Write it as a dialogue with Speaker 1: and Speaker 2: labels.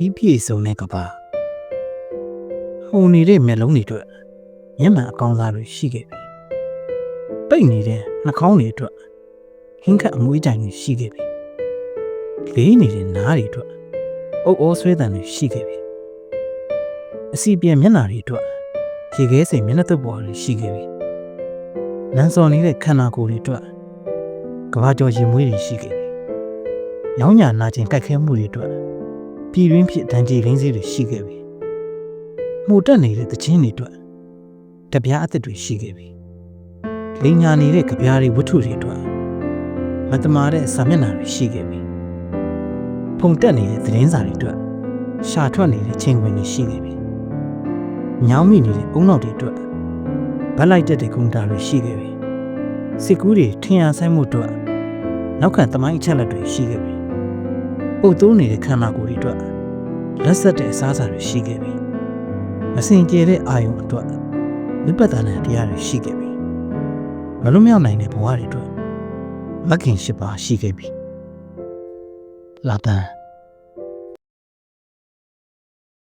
Speaker 1: ပြီးပြည့်စုံတဲ့ကဘာဟိုနေတဲ့မျက်လုံးတွေအတွက်မျက်မှန်အကောင်းစားတွေရှိခဲ့ပြီပိတ်နေတဲ့နှာခေါင်းတွေအတွက်ဟင်းခတ်အမွှေးကြိုင်တွေရှိခဲ့ပြီလေးနေတဲ့နားတွေအတွက်အုပ်အိုးဆွဲတံတွေရှိခဲ့ပြီအစီပြန်မျက်နှာတွေအတွက်ရေခဲစိမ်မျက်နှာသက်ပေါ်တွေရှိခဲ့ပြီလမ်းစော်နေတဲ့ခန္ဓာကိုယ်တွေအတွက်ကဘာကျော်ရင်မွေးတွေရှိခဲ့ပြီ။ရောင်းညာနာကျင်ကြိုက်ခဲမှုတွေအတွက် ပြည်ရင်းဖြစ်ဒဏ်ကြေးရင်းစည်းတွေရှိခဲ့ပြီ။မှုတက်နေတဲ့တခြင်းတွေအတွက်တပြားအသက်တွေရှိခဲ့ပြီ။လိန်ညာနေတဲ့ကြပြားတွေဝတ္ထုတွေအတွက်မတမာတဲ့စာမျက်နှာတွေရှိခဲ့ပြီ။ဖုန်တက်နေတဲ့သတင်းစာတွေအတွက်ရှာထွက်နေတဲ့ချင်းဝင်တွေရှိခဲ့ပြီ။ညောင်းမိနေတဲ့အုံနောက်တွေအတွက်ဗတ်လိုက်တက်တဲ့ဂုံတာတွေရှိခဲ့ပြီ။စစ်ကူးတွေထင်ရဆိုင်မှုအတွက်နောက်ခံသမိုင်းအချက်လက်တွေရှိခဲ့ပြီ။ ပုတ်တိုးနေတဲ့ခန္ဓာကိုယ်တွေအတွက်လက်ဆက်တဲ့အစားအစာတွေရှိခဲ့ပြီ။မစင်ကြဲတဲ့အာယုံအတွက်ဝိပဿနာတရားတွေရှိခဲ့ပြီ။မလွတ်မြောက်နိုင်တဲ့ဘဝတွေအတွက်မဂ်ခင်ရှိပါရှိခဲ့ပြီ။လာတန်